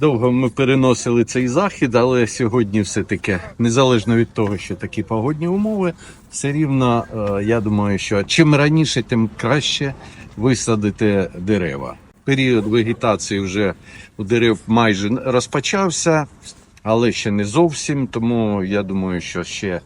довго ми переносили цей захід, але сьогодні все-таки, незалежно від того, що такі погодні умови, все рівно е, я думаю, що чим раніше, тим краще висадити дерева. Період вегетації вже у дерев майже розпочався, але ще не зовсім. Тому я думаю, що ще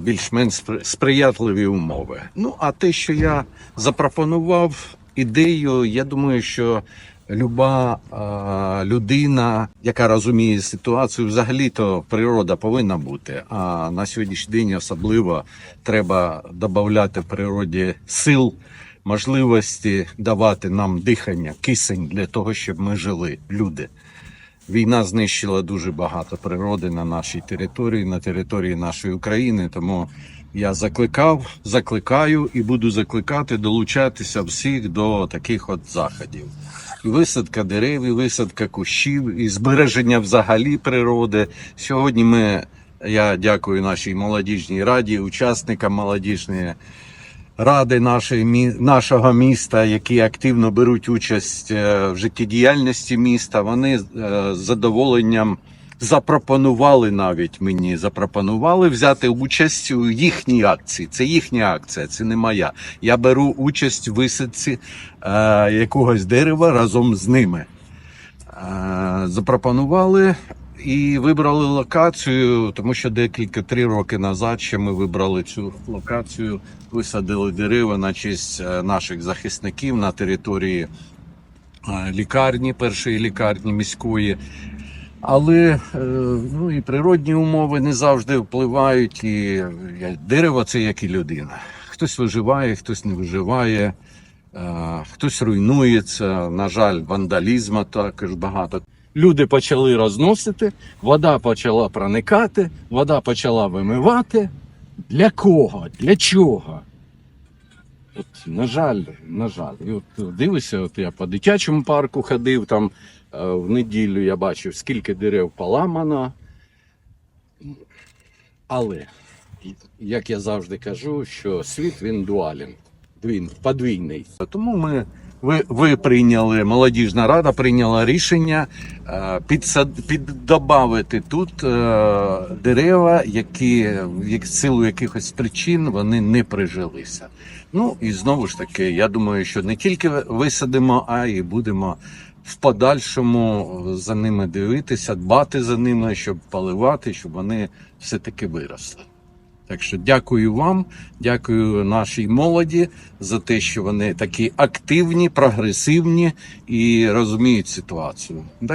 більш-менш сприятливі умови. Ну а те, що я запропонував ідею, я думаю, що люба а, людина, яка розуміє ситуацію, взагалі-то природа повинна бути. А на сьогоднішній день особливо треба додати природі сил. Можливості давати нам дихання, кисень для того, щоб ми жили, люди. Війна знищила дуже багато природи на нашій території, на території нашої України. Тому я закликав, закликаю і буду закликати долучатися всіх до таких от заходів. Висадка дерев, і висадка кущів, і збереження взагалі природи. Сьогодні ми, я дякую нашій молодіжній раді, учасникам молодіжної ради нашої, нашого міста, які активно беруть участь е, в життєдіяльності міста. Вони е, з задоволенням запропонували навіть мені запропонували взяти участь у їхній акції. Це їхня акція, це не моя. Я беру участь в висадці е, якогось дерева разом з ними. Е, запропонували і вибрали локацію, тому що декілька три роки назад ще ми вибрали цю локацію, висадили дерева на честь е, наших захисників на території е, лікарні, першої лікарні міської. Але е, ну, і природні умови не завжди впливають. І е, дерево це як і людина. Хтось виживає, хтось не виживає, е, хтось руйнується. На жаль, вандалізму також багато. Люди почали розносити, вода почала проникати, вода почала вимивати. Для кого? Для чого? От, на жаль, на жаль. І от дивишся, от я по дитячому парку ходив там в неділю, я бачив, скільки дерев поламано. Але, як я завжди кажу, що світ він дуален, він подвійний. Тому ми. Ви, ви прийняли, молодіжна рада прийняла рішення е, підсад, піддобавити тут е, дерева, які в силу якихось причин вони не прижилися. Ну і знову ж таки, я думаю, що не тільки висадимо, а й будемо в подальшому за ними дивитися, дбати за ними, щоб поливати, щоб вони все-таки виросли. Так що дякую вам, дякую нашій молоді за те, що вони такі активні, прогресивні і розуміють ситуацію.